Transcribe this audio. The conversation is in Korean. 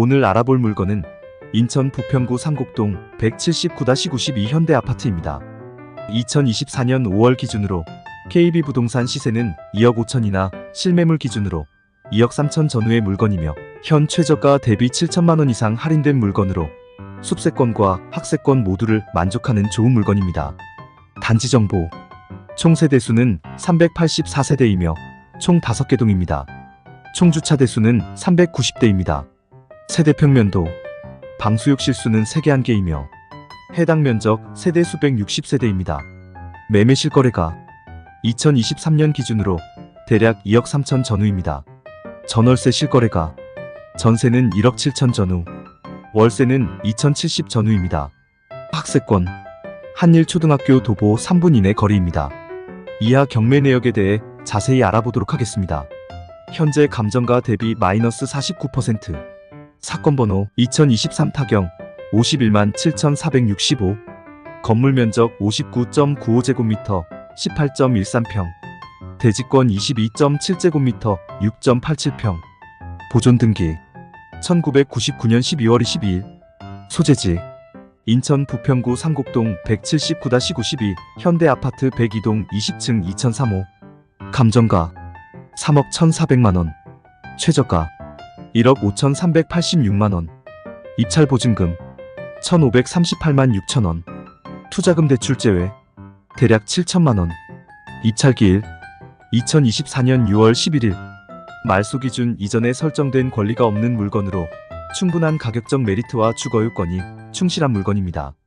오늘 알아볼 물건은 인천 부평구 상곡동 179-92 현대 아파트입니다. 2024년 5월 기준으로 KB 부동산 시세는 2억 5천이나 실매물 기준으로 2억 3천 전후의 물건이며 현 최저가 대비 7천만 원 이상 할인된 물건으로 숲세권과 학세권 모두를 만족하는 좋은 물건입니다. 단지 정보 총 세대수는 384세대이며 총 5개 동입니다. 총 주차 대수는 390대입니다. 세대 평면도 방수욕 실수는 3개 1개이며 해당 면적 세대 수백 60세대입니다. 매매 실거래가 2023년 기준으로 대략 2억 3천 전후입니다. 전월세 실거래가 전세는 1억 7천 전후, 월세는 2,070 전후입니다. 학세권 한일초등학교 도보 3분 이내 거리입니다. 이하 경매 내역에 대해 자세히 알아보도록 하겠습니다. 현재 감정가 대비 마이너스 49%. 사건 번호 2023 타경 51만 7,465. 건물 면적 59.95제곱미터 18.13평. 대지권 22.7제곱미터 6.87평. 보존 등기 1999년 12월 22일. 소재지 인천 부평구 상곡동 179-92 현대아파트 102동 20층 2003호. 감정가 3억 1,400만원. 최저가 1억 5,386만원. 입찰 보증금 1,538만 6천원. 투자금 대출 제외 대략 7천만원. 입찰 기일 2024년 6월 11일. 말소 기준 이전에 설정된 권리가 없는 물건으로 충분한 가격적 메리트와 주거 요건이 충실한 물건입니다.